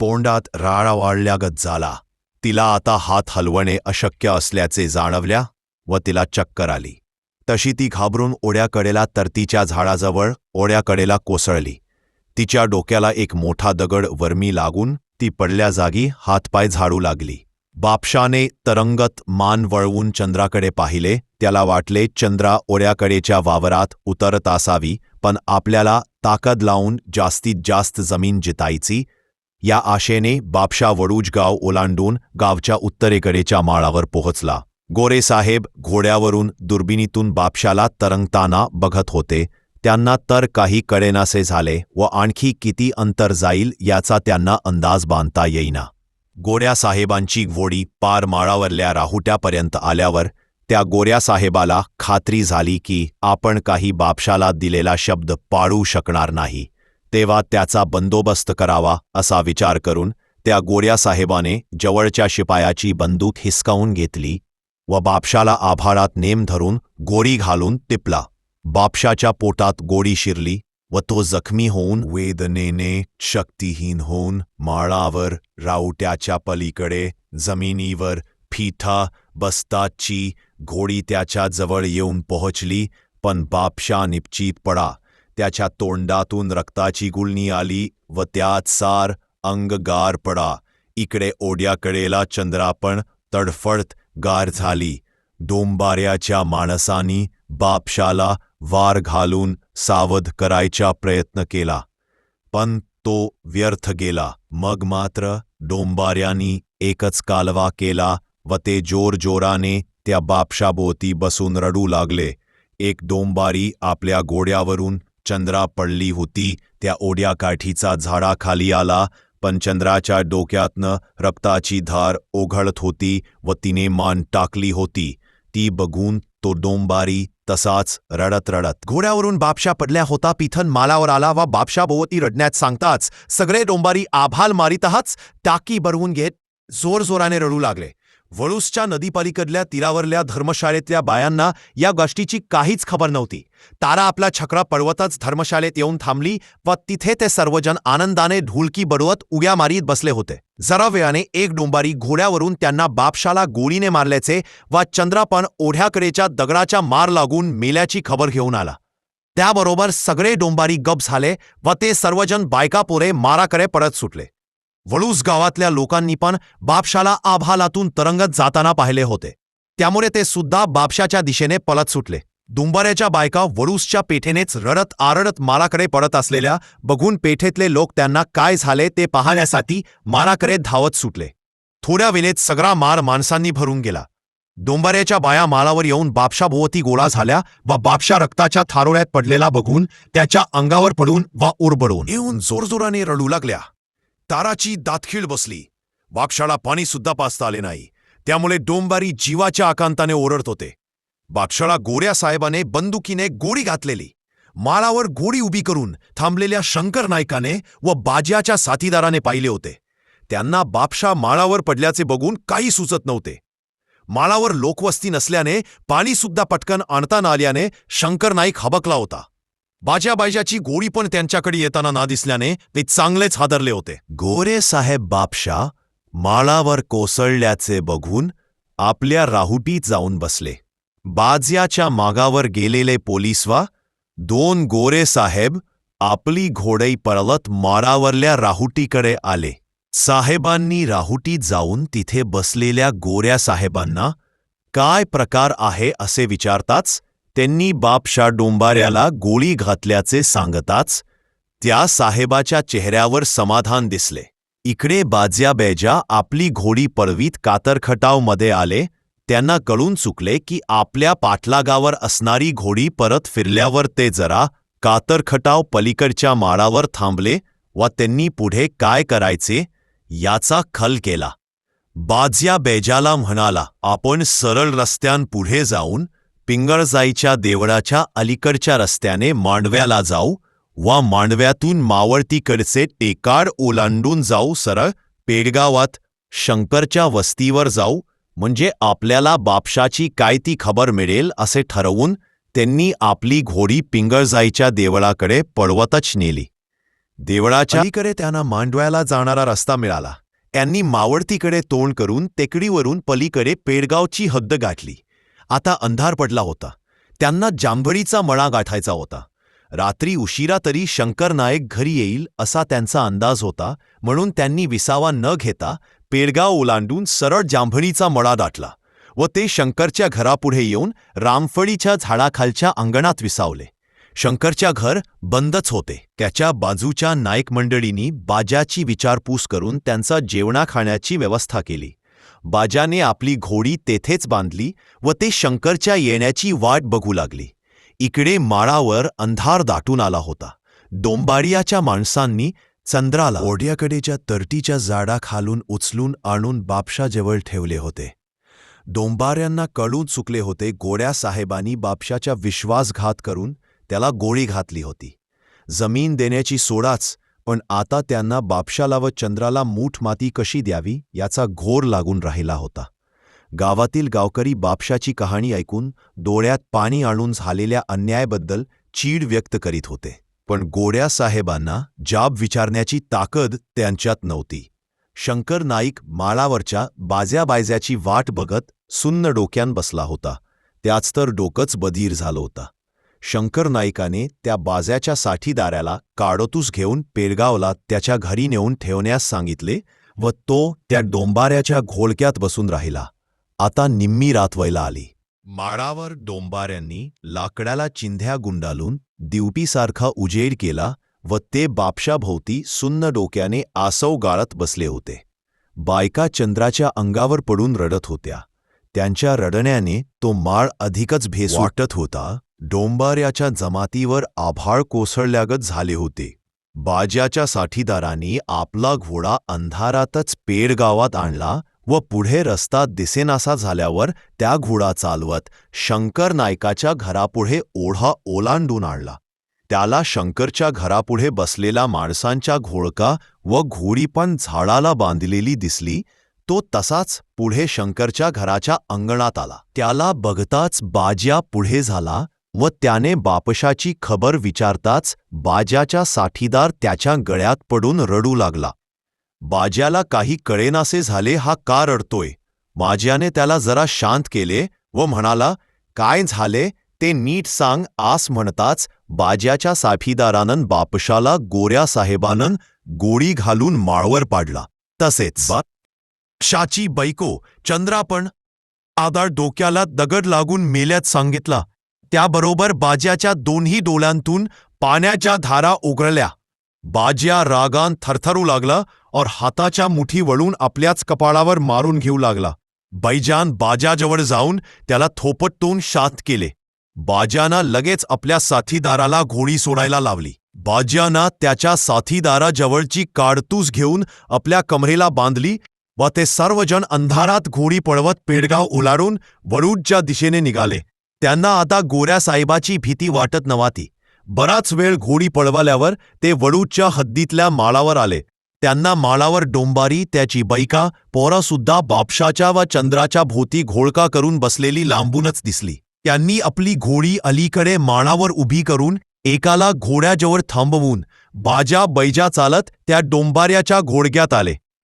पोंडात राळा वाळल्यागत झाला. तिला आता हात हलवणे अशक्य असल्याचे जाणवल्या व तिला चक्कर आली. तशी ती घाबरून ओढ्याकडेला तरतीच्या झाडाजवळ ओढ्याकडेला कोसळली. तिच्या डोक्याला एक मोठा दगड वर्मी लागून ती पडल्या जागी हातपाय झाडू लागली. बापशाने तरंगत मान वळवून चंद्राकडे पाहिले त्याला वाटले चंद्रा ओढ्याकडेच्या वावरात उतरत असावी पण आपल्याला ताकद लावून जास्तीत जास्त जमीन जितायची या आशेने बापशा वडूज गाव ओलांडून गावच्या उत्तरेकडेच्या माळावर पोहोचला. गोरेसाहेब घोड्यावरून दुर्बिणीतून बापशाला तरंगताना बघत होते. त्यांना तर काही कळेनासे झाले व आणखी किती अंतर जाईल याचा त्यांना अंदाज बांधता येईना. गोऱ्यासाहेबांची घोडी पार माळावरल्या राहुट्यापर्यंत आल्यावर त्या गोऱ्यासाहेबाला खात्री झाली की आपण काही बापशाला दिलेला शब्द पाळू शकणार नाही. तेव्हा त्याचा बंदोबस्त करावा असा विचार करून त्या गोऱ्या साहेबाने जवळच्या शिपायाची बंदूक हिसकावून घेतली व बापशाला आभाळात नेम धरून गोळी घालून टिपला. बापशाच्या पोटात गोळी शिरली व तो जखमी होऊन वेदनेने शक्तिहीन होऊन माळावर राऊट्याच्या पलीकडे जमिनीवर फिठा बस्ताची घोडी त्याच्याजवळ येऊन पोहोचली पण बापशा निपचित पडा. त्याच्या तोंडातून रक्ताची गुळणी आली व त्यात सार अंग गार पडा. इकडे ओढ्याकडेला चंद्रापण तडफडत गार झाली. डोंबाऱ्याच्या माणसानी बापशाला वार घालून सावध करायचा प्रयत्न केला. पण तो व्यर्थ गेला. मग मात्र डोंबाऱ्यानी एकच कालवा केला व ते जोरजोराने त्या बापशाभोवती बसून रडू लागले. एक डोंबारी आपल्या गोड्यावरून चंद्रा पडली होती त्या ओढ्याकाठीचा झाडाखाली आला पण चंद्राच्या डोक्यातनं रक्ताची धार ओघळत होती व तिने मान टाकली होती. ती बघून तो डोंबारी तसाच रडत रडत घोड्यावरून बापशा पडल्या होता पिथन मालावर आला वा बापशा बोवती रडण्यात सांगताच. सगळे डोंबारी आभाल मारितच टाकी बरवून घेत जोरजोराने रडू लागले. वळूसच्या नदीपलीकडल्या तीरावरल्या धर्मशाळेतल्या बायांना या गोष्टीची काहीच खबर नव्हती. तारा आपला छकरा पळवतच धर्मशाळेत येऊन थांबली व तिथे ते सर्वजण आनंदाने ढुलकी बडवत उग्या मारीत बसले होते. जरा वेळाने एक डोंबारी घोड्यावरून त्यांना बापशाला गोळीने मारल्याचे व चंद्रापण ओढ्याकडेच्या दगडाच्या मार लागून मेल्याची खबर घेऊन आला. त्याबरोबर सगळे डोंबारी गप झाले व ते सर्वजण बायकापोरे माराकडे पडत सुटले. वळूस गावातल्या लोकांनी पण बापशाला आभालातून तरंगत जाताना पाहिले होते. त्यामुळे ते सुद्धा बापशाच्या दिशेने पळत सुटले. दुंबाऱ्याच्या बायका वळूसच्या पेठेनेच रडत आरडत माराकडे पडत असलेल्या बघून पेठेतले लोक त्यांना काय झाले ते पाहण्यासाठी माराकडे धावत सुटले. थोड्या वेळेत सगळा मार माणसांनी भरून गेला. डोंबाऱ्याच्या बाया मालावर येऊन बापशाभोवती गोळा झाल्या व बापशा रक्ताच्या थारोळ्यात पडलेला बघून त्याच्या अंगावर पडून वा उरबडून. येऊन जोरजोराने रडू लागल्या. ताराची दातखीळ बसली. बापशाळा पाणी सुद्धा पाचता आले नाही. त्यामुळे डोंबारी जीवाच्या आकांताने ओरडत होते. बापशाळा गोऱ्या साहेबाने बंदुकीने गोळी घातलेली. माळावर गोळी उभी करून थांबलेल्या शंकर नायकाने व बाज्याच्या साथीदाराने पाहिले होते. त्यांना बापशा माळावर पडल्याचे बघून काही सुचत नव्हते. माळावर लोकवस्ती नसल्याने पाणीसुद्धा पटकन आणता न आल्याने शंकर नाईक हबकला होता. बाजा बायजाची गोळी पण त्यांच्याकडे येताना ना दिसल्याने ते चांगलेच हादरले होते. गोरे साहेब बापशा माळावर कोसळल्याचे बघून आपल्या राहुटीत जाऊन बसले. बाज्याच्या मागावर गेलेले पोलिसवा दोन गोरे साहेब आपली घोडई पळवत माळावरल्या राहुटीकडे आले. साहेबांनी राहुटीत जाऊन तिथे बसलेल्या गोऱ्या साहेबांना काय प्रकार आहे असे विचारताच त्यांनी बापशा डोंबाऱ्याला गोळी घातल्याचे सांगताच त्या साहेबाच्या चेहऱ्यावर समाधान दिसले. इकडे बाज्याबैजा आपली घोडी पळवीत कातरखटावमध्ये आले. त्यांना कळून चुकले की आपल्या पाठलागावर असणारी घोडी परत फिरल्यावर ते जरा कातरखटाव पलीकडच्या माळावर थांबले व त्यांनी पुढे काय करायचे याचा खल केला. बाज्या बेजाला म्हणाला आपण सरळ रस्त्यान पुढे जाऊन पिंगळजाईच्या देवळाच्या अलीकडच्या रस्त्याने मांडव्याला जाऊ वा मांडव्यातून मावळतीकडचे टेकाड ओलांडून जाऊ सरळ पेडगावात शंकरच्या वस्तीवर जाऊ म्हणजे आपल्याला बापशाची काय ती खबर मिळेल असे ठरवून त्यांनी आपली घोडी पिंगळजाईच्या देवळाकडे पळवतच नेली. देवळाच्या अलीकडे त्यांना मांडव्याला जाणारा रस्ता मिळाला. त्यांनी मावळतीकडे तोंड करून टेकडीवरून पलीकडे पेडगावची हद्द गाठली. आता अंधार पडला होता. त्यांना जांभळीचा मळा गाठायचा होता. रात्री उशिरा तरी शंकर नायक घरी येईल असा त्यांचा अंदाज होता म्हणून त्यांनी विसावा न घेता पेडगाव ओलांडून सरळ जांभळीचा मळा दाटला व ते शंकरच्या घरापुढे येऊन रामफळीच्या झाडाखालच्या अंगणात विसावले. शंकरच्या घर बंदच होते. त्याच्या बाजूच्या नायक मंडळींनी बाजाची विचारपूस करून त्यांचा जेवणा खाण्याची व्यवस्था केली. बाजाने आपली घोडी तेथेच बांधली व ते शंकरच्या येण्याची वाट बघू लागली. इकडे माळावर अंधार दाटून आला होता. डोंबाडियाच्या माणसांनी चंद्राला ओढ्याकडेच्या तरटीच्या झाडाखालून उचलून आणून बापशाजवळ ठेवले होते. डोंबाऱ्यांना कळून चुकले होते गोड्या साहेबांनी बापशाच्या विश्वासघात करून त्याला गोळी घातली होती. जमीन देण्याची सोडाच पण आता त्यांना बापशाला व चंद्राला मूठ माती कशी द्यावी याचा घोर लागून राहिला होता. गावातील गावकरी बापशाची कहाणी ऐकून डोळ्यात पाणी आणून झालेल्या अन्यायाबद्दल चीड व्यक्त करीत होते. पण गोड्या साहेबांना जाब विचारण्याची ताकद त्यांच्यात नव्हती. शंकर नाईक माळावरच्या बाज्याबायज्याची वाट बघत सुन्न डोक्यान बसला होता. त्याच तर डोकंच बधीर झालं होता. शंकर नाईकाने त्या बाज्याच्या साठीदाराला काडोतूस घेऊन पेरगावला त्याच्या घरी नेऊन ठेवण्यास सांगितले व तो त्या डोंबाऱ्याच्या घोळक्यात बसून राहिला. आता निम्मी रात व्हायला आली. माळावर डोंबाऱ्यांनी लाकडाला चिंध्या गुंडालून दिवटीसारखा उजेड केला व ते बापशाभोवती सुन्न डोक्याने आसव गाळत बसले होते. बायका चंद्राच्या अंगावर पडून रडत होत्या. त्यांच्या रडण्याने तो माळ अधिकच भेस वाटत होता. डोंबाऱ्याच्या जमातीवर आभाळ कोसळल्यागत झाले होते. बाज्याच्या साठीदारांनी आपला घोडा अंधारातच पेडगावात आणला व पुढे रस्ता दिसेनासा झाल्यावर त्या घोडा चालवत शंकर नायकाच्या घरापुढे ओढा ओलांडून आणला. त्याला शंकरच्या घरापुढे बसलेला माणसांच्या घोळका व घोडी पण झाडाला बांधलेली दिसली तो तसाच पुढे शंकरच्या घराच्या अंगणात आला. त्याला बघताच बाज्या पुढे झाला व त्याने बापशाची खबर विचारताच बाज्याचा साठीदार त्याच्या गळ्यात पडून रडू लागला. बाज्याला काही कळेनासे झाले हा का रडतोय? बाज्याने त्याला जरा शांत केले व म्हणाला काय झाले? ते नीट सांग आस म्हणताच बाज्याच्या साठीदारानं बापशाला गोऱ्या साहेबानं गोळी घालून माळवर पाडला. तसेच शाची बैको चंद्रा पण डोक्याला दगड लागून मेल्यात सांगितला. त्याबरोबर बाज्याच्या दोन्ही डोळ्यांतून पाण्याच्या धारा उघडल्या बाज्या रागान थरथरू लागला और हाताच्या मुठी वळून आपल्याच कपाळावर मारून घेऊ लागला. बैजान बाजाजवळ जाऊन त्याला थोपटून शांत केले. बाजाना लगेच आपल्या साथीदाराला घोडी सोडायला लावली. बाज्याना त्याच्या साथीदाराजवळची काडतूस घेऊन आपल्या कमरेला बांधली व ते सर्वजण अंधारात घोडी पळवत पेडगाव उलाडून वडूडच्या दिशेने निघाले. त्यांना आता गोऱ्या साहेबाची भीती वाटत नव्हती. बराच वेळ घोडी पळवल्यावर ते वडूच्या हद्दीतल्या माळावर आले. त्यांना माळावर डोंबारी त्याची बैका पोरासुद्धा बापशाच्या व चंद्राच्या भोवती घोळका करून बसलेली लांबूनच दिसली. त्यांनी आपली घोडी अलीकडे माळावर उभी करून एकाला घोड्याजवळ थांबवून बाजा बैजा चालत त्या डोंबाऱ्याच्या घोडग्यात आले.